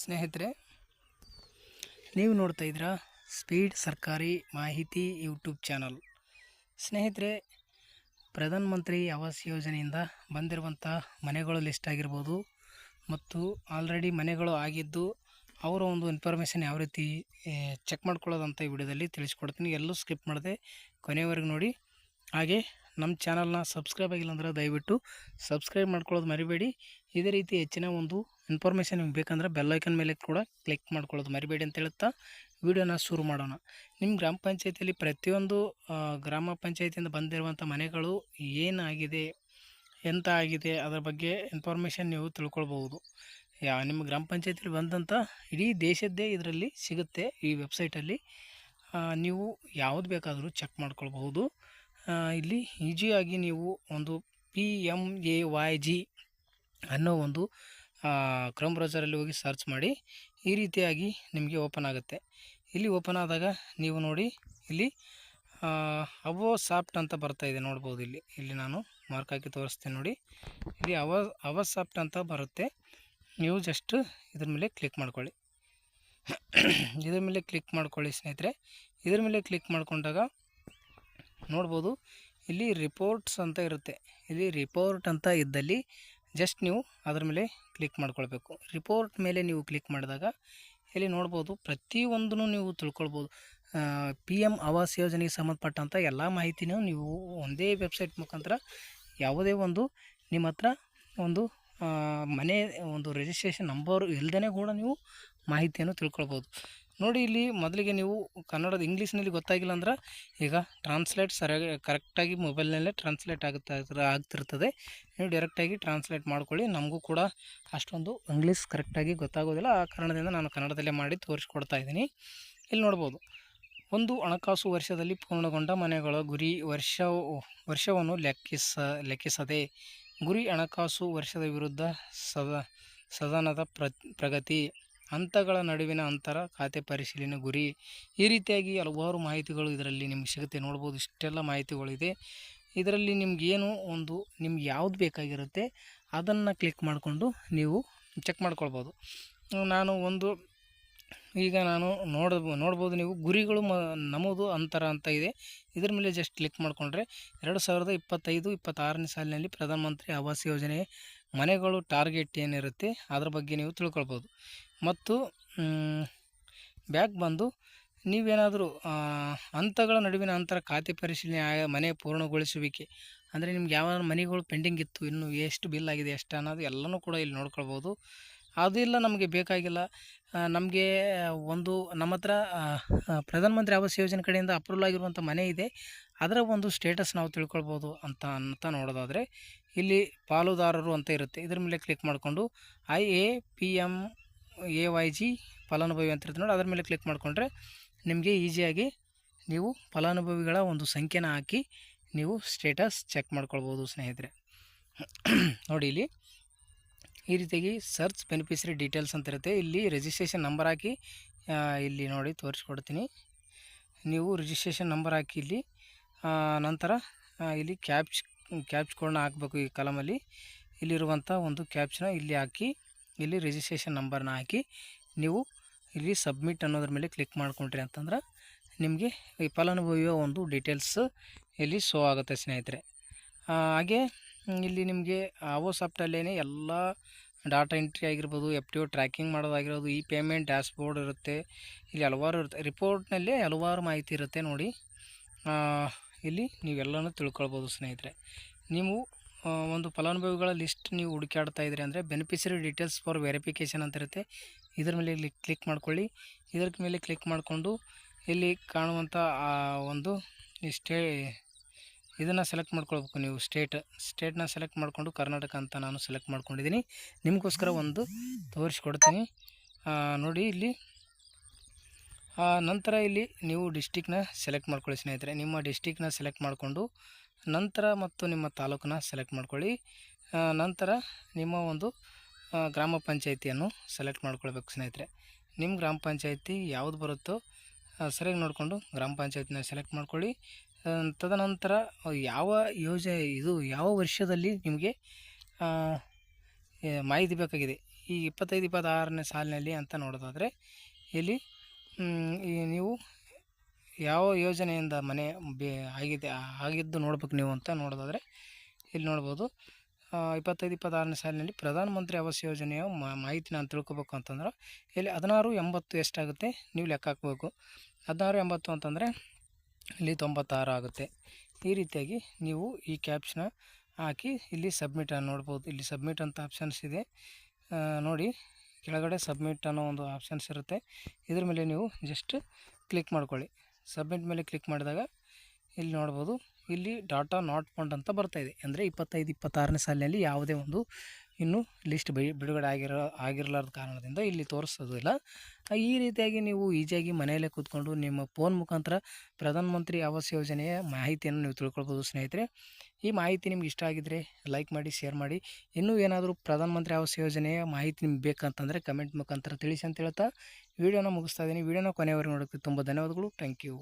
ಸ್ನೇಹಿತರೆ, ನೀವು ನೋಡ್ತಾ ಇದ್ದೀರಾ ಸ್ಪೀಡ್ ಸರ್ಕಾರಿ ಮಾಹಿತಿ ಯೂಟ್ಯೂಬ್ ಚಾನಲ್. ಸ್ನೇಹಿತರೆ ಪ್ರಧಾನ ಮಂತ್ರಿ ಆವಾಸ್ ಯೋಜನೆಯಿಂದ ಬಂದಿರುವಂಥ ಮನೆಗಳು ಲಿಸ್ಟ್ ಆಗಿರ್ಬೋದು ಮತ್ತು ಆಲ್ರೆಡಿ ಮನೆಗಳು ಆಗಿದ್ದು ಅವರ ಒಂದು ಇನ್ಫಾರ್ಮೇಷನ್ ಯಾವ ರೀತಿ ಚೆಕ್ ಮಾಡ್ಕೊಳ್ಳೋದಂತ ಈ ವಿಡಿಯೋದಲ್ಲಿ ತಿಳಿಸ್ಕೊಡ್ತೀನಿ. ಎಲ್ಲೂ ಸ್ಕಿಪ್ ಮಾಡದೆ ಕೊನೆಯವರೆಗೂ ನೋಡಿ. ಹಾಗೆ ನಮ್ಮ ಚಾನಲ್ನ ಸಬ್ಸ್ಕ್ರೈಬ್ ಆಗಿಲ್ಲ ಅಂದ್ರೆ ದಯವಿಟ್ಟು ಸಬ್ಸ್ಕ್ರೈಬ್ ಮಾಡ್ಕೊಳ್ಳೋದು ಮರಿಬೇಡಿ. ಇದೇ ರೀತಿ ಹೆಚ್ಚಿನ ಒಂದು ಇನ್ಫಾರ್ಮೇಷನ್ ನಿಮ್ಗೆ ಬೇಕಂದ್ರೆ ಬೆಲ್ಲೈಕನ್ ಮೇಲೆ ಕೂಡ ಕ್ಲಿಕ್ ಮಾಡ್ಕೊಳ್ಳೋದು ಮರಿಬೇಡಿ ಅಂತ ಹೇಳುತ್ತಾ ವಿಡಿಯೋನ ಶುರು ಮಾಡೋಣ. ನಿಮ್ಮ ಗ್ರಾಮ ಪಂಚಾಯತಿಯಲ್ಲಿ ಪ್ರತಿಯೊಂದು ಗ್ರಾಮ ಪಂಚಾಯತಿಯಿಂದ ಬಂದಿರುವಂಥ ಮನೆಗಳು ಏನಾಗಿದೆ, ಎಂತ ಆಗಿದೆ, ಅದರ ಬಗ್ಗೆ ಇನ್ಫಾರ್ಮೇಷನ್ ನೀವು ತಿಳ್ಕೊಳ್ಬೋದು ಯಾ, ನಿಮ್ಮ ಗ್ರಾಮ ಪಂಚಾಯತಿಯಲ್ಲಿ ಬಂದಂಥ ಇಡೀ ದೇಶದ್ದೇ ಇದರಲ್ಲಿ ಸಿಗುತ್ತೆ ಈ ವೆಬ್ಸೈಟಲ್ಲಿ ನೀವು ಯಾವುದು ಬೇಕಾದರೂ ಚೆಕ್ ಮಾಡ್ಕೊಳ್ಬಹುದು. ಇಲ್ಲಿ ಈಜಿಯಾಗಿ ನೀವು ಒಂದು P M A Y G ಅನ್ನೋ ಒಂದು ಕ್ರೋಮ್ ಬ್ರೌಸರಲ್ಲಿ ಹೋಗಿ ಸರ್ಚ್ ಮಾಡಿ ಈ ರೀತಿಯಾಗಿ ನಿಮಗೆ ಓಪನ್ ಆಗುತ್ತೆ. ಇಲ್ಲಿ ಓಪನ್ ಆದಾಗ ನೀವು ನೋಡಿ ಇಲ್ಲಿ ಅವೋ ಸಾಫ್ಟ್ ಅಂತ ಬರ್ತಾ ಇದೆ ನೋಡ್ಬೋದು ಇಲ್ಲಿ. ಇಲ್ಲಿ ನಾನು ಮಾರ್ಕ್ ಹಾಕಿ ತೋರಿಸ್ತೇನೆ ನೋಡಿ. ಇಲ್ಲಿ ಅವ ಅವ ಸಾಫ್ಟ್ ಅಂತ ಬರುತ್ತೆ. ನೀವು ಜಸ್ಟ್ ಇದ್ರ ಮೇಲೆ ಕ್ಲಿಕ್ ಮಾಡ್ಕೊಳ್ಳಿ. ಇದ್ರ ಮೇಲೆ ಕ್ಲಿಕ್ ಮಾಡ್ಕೊಳ್ಳಿ ಸ್ನೇಹಿತರೆ. ಇದ್ರ ಮೇಲೆ ಕ್ಲಿಕ್ ಮಾಡಿಕೊಂಡಾಗ ನೋಡ್ಬೋದು ಇಲ್ಲಿ ರಿಪೋರ್ಟ್ಸ್ ಅಂತ ಇರುತ್ತೆ. ಇಲ್ಲಿ ರಿಪೋರ್ಟ್ ಅಂತ ಇದ್ದಲ್ಲಿ ಜಸ್ಟ್ ನೀವು ಅದರ ಮೇಲೆ ಕ್ಲಿಕ್ ಮಾಡ್ಕೊಳ್ಬೇಕು. ರಿಪೋರ್ಟ್ ಮೇಲೆ ನೀವು ಕ್ಲಿಕ್ ಮಾಡಿದಾಗ ಇಲ್ಲಿ ನೋಡ್ಬೋದು ಪ್ರತಿಯೊಂದನ್ನು ನೀವು ತಿಳ್ಕೊಳ್ಬೋದು. ಪಿ ಎಂ ಆವಾಸ್ ಯೋಜನೆಗೆ ಸಂಬಂಧಪಟ್ಟಂಥ ಎಲ್ಲ ಮಾಹಿತಿನೂ ನೀವು ಒಂದೇ ವೆಬ್ಸೈಟ್ ಮುಖಾಂತರ ಯಾವುದೇ ಒಂದು ನಿಮ್ಮ ಹತ್ರ ಒಂದು ಮನೆ ಒಂದು ರಿಜಿಸ್ಟ್ರೇಷನ್ ನಂಬರ್ ಇಲ್ಲದೇ ಕೂಡ ನೀವು ಮಾಹಿತಿಯನ್ನು ತಿಳ್ಕೊಳ್ಬೋದು. ನೋಡಿ ಇಲ್ಲಿ ಮೊದಲಿಗೆ ನೀವು ಕನ್ನಡದ ಇಂಗ್ಲೀಷ್ನಲ್ಲಿ ಗೊತ್ತಾಗಿಲ್ಲ ಅಂದ್ರೆ ಈಗ ಟ್ರಾನ್ಸ್ಲೇಟ್ ಸರಿಯಾಗಿ ಕರೆಕ್ಟಾಗಿ ಮೊಬೈಲ್ನಲ್ಲೇ ಟ್ರಾನ್ಸ್ಲೇಟ್ ಆಗುತ್ತಾ ಆಗ್ತಿರ್ತದೆ. ನೀವು ಡೈರೆಕ್ಟಾಗಿ ಟ್ರಾನ್ಸ್ಲೇಟ್ ಮಾಡ್ಕೊಳ್ಳಿ. ನಮಗೂ ಕೂಡ ಅಷ್ಟೊಂದು ಇಂಗ್ಲೀಷ್ ಕರೆಕ್ಟಾಗಿ ಗೊತ್ತಾಗೋದಿಲ್ಲ. ಆ ಕಾರಣದಿಂದ ನಾನು ಕನ್ನಡದಲ್ಲೇ ಮಾಡಿ ತೋರಿಸ್ಕೊಡ್ತಾ ಇದ್ದೀನಿ. ಇಲ್ಲಿ ನೋಡ್ಬೋದು. ಒಂದು ಹಣಕಾಸು ವರ್ಷದಲ್ಲಿ ಪೂರ್ಣಗೊಂಡ ಮನೆಗಳ ಗುರಿ ವರ್ಷ ವರ್ಷವನ್ನು ಲೆಕ್ಕಿಸ, ಲೆಕ್ಕಿಸದೆ ಗುರಿ ಹಣಕಾಸು ವರ್ಷದ ವಿರುದ್ಧ ಸದ, ಸದನದ ಪ್ರ, ಪ್ರಗತಿ ಹಂತಗಳ ನಡುವಿನ ಅಂತರ ಖಾತೆ ಪರಿಶೀಲನೆ ಗುರಿ. ಈ ರೀತಿಯಾಗಿ ಹಲವಾರು ಮಾಹಿತಿಗಳು ಇದರಲ್ಲಿ ನಿಮ್ಗೆ ಸಿಗುತ್ತೆ. ನೋಡ್ಬೋದು ಇಷ್ಟೆಲ್ಲ ಮಾಹಿತಿಗಳಿದೆ. ಇದರಲ್ಲಿ ನಿಮಗೇನು ಒಂದು ನಿಮ್ಗೆ ಯಾವುದು ಬೇಕಾಗಿರುತ್ತೆ ಅದನ್ನು ಕ್ಲಿಕ್ ಮಾಡಿಕೊಂಡು ನೀವು ಚೆಕ್ ಮಾಡ್ಕೊಳ್ಬೋದು. ನಾನು ಒಂದು ಈಗ ನಾನು ನೋಡ, ನೋಡ್ಬೋದು ನೀವು ಗುರಿಗಳು ಮ, ನಮೂದು ಅಂತರ ಅಂತ ಇದೆ. ಇದರ ಮೇಲೆ ಜಸ್ಟ್ ಕ್ಲಿಕ್ ಮಾಡಿಕೊಂಡ್ರೆ ಎರಡು ಸಾವಿರದ ಇಪ್ಪತ್ತೈದು ಇಪ್ಪತ್ತಾರನೇ ಸಾಲಿನಲ್ಲಿ ಪ್ರಧಾನಮಂತ್ರಿ ಆವಾಸ್ ಯೋಜನೆ ಮನೆಗಳು ಟಾರ್ಗೆಟ್ ಏನಿರುತ್ತೆ ಅದ್ರ ಬಗ್ಗೆ ನೀವು ತಿಳ್ಕೊಳ್ಬೋದು. ಮತ್ತು ಬ್ಯಾಕ್ ಬಂದು ನೀವೇನಾದರೂ ಹಂತಗಳ ನಡುವಿನ ಅಂತರ ಖಾತೆ ಪರಿಶೀಲನೆ ಆಯ- ಮನೆ ಪೂರ್ಣಗೊಳಿಸುವಿಕೆ, ಅಂದರೆ ನಿಮ್ಗೆ ಯಾವ ಮನೆಗಳು ಪೆಂಡಿಂಗ್ ಇತ್ತು, ಇನ್ನು ಎಷ್ಟು ಬಿಲ್ ಆಗಿದೆ, ಎಷ್ಟು ಅನ್ನೋದು ಎಲ್ಲನೂ ಕೂಡ ಇಲ್ಲಿ ನೋಡ್ಕೊಳ್ಬೋದು. ಅದೆಲ್ಲ ನಮಗೆ ಬೇಕಾಗಿಲ್ಲ. ನಮಗೆ, ಒಂದು, ನಮ್ಮ ಹತ್ರ ಪ್ರಧಾನಮಂತ್ರಿ ಆವಾಸ್ ಯೋಜನೆ ಕಡೆಯಿಂದ ಅಪ್ರೂವಲ್ ಆಗಿರುವಂಥ ಮನೆ ಇದೆ. ಅದರ ಒಂದು ಸ್ಟೇಟಸ್ ನಾವು ತಿಳ್ಕೊಳ್ಬೋದು ಅಂತ ಅಂತ ನೋಡೋದಾದರೆ ಇಲ್ಲಿ ಪಾಲುದಾರರು ಅಂತ ಇರುತ್ತೆ. ಇದ್ರ ಮೇಲೆ ಕ್ಲಿಕ್ ಮಾಡಿಕೊಂಡು I A P M A Y G ಫಲಾನುಭವಿ ಅಂತ ಇರುತ್ತೆ ನೋಡಿ. ಅದ್ರ ಮೇಲೆ ಕ್ಲಿಕ್ ಮಾಡಿಕೊಂಡ್ರೆ ನಿಮಗೆ ಈಸಿಯಾಗಿ ನೀವು ಫಲಾನುಭವಿಗಳ ಒಂದು ಸಂಖ್ಯೆನ ಹಾಕಿ ನೀವು ಸ್ಟೇಟಸ್ ಚೆಕ್ ಮಾಡ್ಕೊಳ್ಬೋದು ಸ್ನೇಹಿತರೆ. ನೋಡಿ ಇಲ್ಲಿ ಈ ರೀತಿಯಾಗಿ ಸರ್ಚ್ ಬೆನಿಫಿಷರಿ ಡೀಟೇಲ್ಸ್ ಅಂತ ಇರುತ್ತೆ. ಇಲ್ಲಿ ರಿಜಿಸ್ಟ್ರೇಷನ್ ನಂಬರ್ ಹಾಕಿ ಇಲ್ಲಿ ನೋಡಿ ತೋರಿಸ್ಕೊಡ್ತೀನಿ. ನೀವು ರಿಜಿಸ್ಟ್ರೇಷನ್ ನಂಬರ್ ಹಾಕಿ ಇಲ್ಲಿ ನಂತರ ಇಲ್ಲಿ ಕ್ಯಾಪ್ಚ್ ಕ್ಯಾಪ್ಚ್ ಕೋಡ್ನ ಹಾಕಬೇಕು ಈ ಕಲಮಲ್ಲಿ. ಇಲ್ಲಿರುವಂಥ ಒಂದು ಕ್ಯಾಪ್ಚನ್ನ ಇಲ್ಲಿ ಹಾಕಿ, ಇಲ್ಲಿ ರಿಜಿಸ್ಟ್ರೇಷನ್ ನಂಬರ್ನ ಹಾಕಿ, ನೀವು ಇಲ್ಲಿ ಸಬ್ಮಿಟ್ ಅನ್ನೋದ್ರ ಮೇಲೆ ಕ್ಲಿಕ್ ಮಾಡ್ಕೊಂಡ್ರಿ ಅಂತಂದ್ರೆ ನಿಮಗೆ ಈ ಫಲಾನುಭವಿಯ ಒಂದು ಡೀಟೇಲ್ಸ್ ಇಲ್ಲಿ ಶೋ ಆಗುತ್ತೆ ಸ್ನೇಹಿತರೆ. ಹಾಗೆ ಇಲ್ಲಿ ನಿಮಗೆ ಅವೋ ಸಾಫ್ಟಲ್ಲೇ ಎಲ್ಲ ಡಾಟಾ ಎಂಟ್ರಿ ಆಗಿರ್ಬೋದು ಎಫ್ ಟಿ ಒ ಟ್ರ್ಯಾಕಿಂಗ್ ಮಾಡೋದಾಗಿರ್ಬೋದು ಈ ಪೇಮೆಂಟ್ ಡ್ಯಾಶ್ ಬೋರ್ಡ್ ಇರುತ್ತೆ, ಇಲ್ಲಿ ಹಲವಾರು ಇರುತ್ತೆ. ರಿಪೋರ್ಟ್ನಲ್ಲಿ ಹಲವಾರು ಮಾಹಿತಿ ಇರುತ್ತೆ ನೋಡಿ. ಇಲ್ಲಿ ನೀವೆಲ್ಲನೂ ತಿಳ್ಕೊಳ್ಬೋದು ಸ್ನೇಹಿತರೆ. ನೀವು ಒಂದು ಫಲಾನುಭವಿಗಳ ಲಿಸ್ಟ್ ನೀವು ಹುಡುಕಾಡ್ತಾ ಇದ್ದೀರಿ ಅಂದರೆ ಬೆನಿಫಿಷರಿ ಡೀಟೇಲ್ಸ್ ಫಾರ್ ವೆರಿಫಿಕೇಷನ್ ಅಂತ ಇರುತ್ತೆ. ಇದರ ಮೇಲೆ ಇಲ್ಲಿ ಕ್ಲಿಕ್ ಮಾಡ್ಕೊಳ್ಳಿ. ಇದರ ಮೇಲೆ ಕ್ಲಿಕ್ ಮಾಡಿಕೊಂಡು ಇಲ್ಲಿ ಕಾಣುವಂಥ ಆ, ಒಂದು ಸ್ಟೇ, ಇದನ್ನು ಸೆಲೆಕ್ಟ್ ಮಾಡ್ಕೊಳ್ಬೇಕು ನೀವು ಸ್ಟೇಟ್ ಸ್ಟೇಟ್ನ ಸೆಲೆಕ್ಟ್ ಮಾಡಿಕೊಂಡು ಕರ್ನಾಟಕ ಅಂತ ನಾನು ಸೆಲೆಕ್ಟ್ ಮಾಡ್ಕೊಂಡಿದ್ದೀನಿ. ನಿಮಗೋಸ್ಕರ ಒಂದು ತೋರಿಸ್ಕೊಡ್ತೀನಿ. ನೋಡಿ ಇಲ್ಲಿ ನಂತರ ಇಲ್ಲಿ ನೀವು ಡಿಸ್ಟಿಕ್ನ ಸೆಲೆಕ್ಟ್ ಮಾಡ್ಕೊಳ್ಳಿ ಸ್ನೇಹಿತರೆ. ನಿಮ್ಮ ಡಿಸ್ಟಿಕ್ನ ಸೆಲೆಕ್ಟ್ ಮಾಡಿಕೊಂಡು ನಂತರ ಮತ್ತು ನಿಮ್ಮ ತಾಲೂಕನ್ನ ಸೆಲೆಕ್ಟ್ ಮಾಡ್ಕೊಳ್ಳಿ. ನಂತರ ನಿಮ್ಮ ಒಂದು ಗ್ರಾಮ ಪಂಚಾಯಿತಿಯನ್ನು ಸೆಲೆಕ್ಟ್ ಮಾಡ್ಕೊಳ್ಬೇಕು ಸ್ನೇಹಿತರೆ. ನಿಮ್ಮ ಗ್ರಾಮ ಪಂಚಾಯಿತಿ ಯಾವುದು ಬರುತ್ತೋ ಸರಿಯಾಗಿ ನೋಡಿಕೊಂಡು ಗ್ರಾಮ ಪಂಚಾಯತ್ನ ಸೆಲೆಕ್ಟ್ ಮಾಡ್ಕೊಳ್ಳಿ. ತದನಂತರ ಯಾವ ಯೋಜನೆ ಇದು ಯಾವ ವರ್ಷದಲ್ಲಿ ನಿಮಗೆ ಮಾಹಿತಿ ಬೇಕಾಗಿದೆ? ಈ ಇಪ್ಪತ್ತೈದು, ಇಪ್ಪತ್ತಾರನೇ ಸಾಲಿನಲ್ಲಿ ಅಂತ ನೋಡೋದಾದರೆ, ಇಲ್ಲಿ ಈ ನೀವು ಯಾವ ಯೋಜನೆಯಿಂದ ಮನೆ ಬೇ ಆಗಿದೆ ಆಗಿದ್ದು ನೋಡ್ಬೇಕು ನೀವು ಅಂತ ನೋಡೋದಾದರೆ ಇಲ್ಲಿ ನೋಡ್ಬೋದು. ಇಪ್ಪತ್ತೈದು, ಇಪ್ಪತ್ತಾರನೇ ಸಾಲಿನಲ್ಲಿ ಪ್ರಧಾನಮಂತ್ರಿ ಆವಾಸ್ ಯೋಜನೆಯ ಮಾಹಿತಿ ನಾನು ತಿಳ್ಕೊಬೇಕು ಅಂತಂದ್ರೆ ಇಲ್ಲಿ ಹದಿನಾರು, ಎಂಬತ್ತು ಎಷ್ಟಾಗುತ್ತೆ ನೀವು ಲೆಕ್ಕ ಹಾಕಬೇಕು. ಹದಿನಾರು, ಎಂಬತ್ತು ಅಂತಂದರೆ ಇಲ್ಲಿ ತೊಂಬತ್ತಾರು ಆಗುತ್ತೆ. ಈ ರೀತಿಯಾಗಿ ನೀವು ಈ ಕ್ಯಾಪ್ಷನ್ ಹಾಕಿ ಇಲ್ಲಿ ಸಬ್ಮಿಟ್ ನೋಡ್ಬೋದು. ಇಲ್ಲಿ ಸಬ್ಮಿಟ್ ಅಂತ ಆಪ್ಷನ್ಸ್ ಇದೆ. ನೋಡಿ ಕೆಳಗಡೆ ಸಬ್ಮಿಟ್ ಅನ್ನೋ ಒಂದು ಆಪ್ಷನ್ಸ್ ಇರುತ್ತೆ. ಇದ್ರ ಮೇಲೆ ನೀವು ಜಸ್ಟ್ ಕ್ಲಿಕ್ ಮಾಡ್ಕೊಳ್ಳಿ. ಸಬ್ಮಿಟ್ ಮೇಲೆ ಕ್ಲಿಕ್ ಮಾಡಿದಾಗ ಇಲ್ಲಿ ನೋಡ್ಬೋದು, ಇಲ್ಲಿ ಡಾಟಾ ನಾಟ್ ಫೌಂಡ್ ಅಂತ ಬರ್ತಾ ಇದೆ. ಅಂದರೆ ಇಪ್ಪತ್ತೈದು, ಇಪ್ಪತ್ತಾರನೇ ಸಾಲಿನಲ್ಲಿ ಯಾವುದೇ ಒಂದು ಇನ್ನೂ ಲಿಸ್ಟ್ ಬಿ ಬಿಡುಗಡೆ ಆಗಿರೋ ಆಗಿರಲಾರ್ದ ಕಾರಣದಿಂದ ಇಲ್ಲಿ ತೋರಿಸೋದಿಲ್ಲ ಈ ರೀತಿಯಾಗಿ ನೀವು ಈಸಿಯಾಗಿ ಮನೆಯಲ್ಲೇ ಕೂತ್ಕೊಂಡು ನಿಮ್ಮ ಫೋನ್ ಮುಖಾಂತರ ಪ್ರಧಾನಮಂತ್ರಿ ಆವಾಸ್ ಯೋಜನೆಯ ಮಾಹಿತಿಯನ್ನು ನೀವು ತಿಳ್ಕೊಳ್ಬೋದು ಸ್ನೇಹಿತರೆ. ಈ ಮಾಹಿತಿ ನಿಮ್ಗೆ ಇಷ್ಟ ಆಗಿದ್ದರೆ ಲೈಕ್ ಮಾಡಿ ಶೇರ್ ಮಾಡಿ. ಇನ್ನೂ ಏನಾದರೂ ಪ್ರಧಾನಮಂತ್ರಿ ಆವಾಸ್ ಯೋಜನೆಯ ಮಾಹಿತಿ ನಿಮ್ಗೆ ಬೇಕಂತಂದರೆ ಕಮೆಂಟ್ ಮುಖಾಂತರ ತಿಳಿಸಿ ಅಂತ ಹೇಳ್ತಾ. ವೀಡಿಯೋನ ಮುಗಿಸ್ತಾ ಇದ್ದೀನಿ. ವೀಡಿಯೋನ ಕೊನೆಯವರೆಗೆ ನೋಡೋಕ್ಕೆ ತುಂಬ ಧನ್ಯವಾದಗಳು. Thank you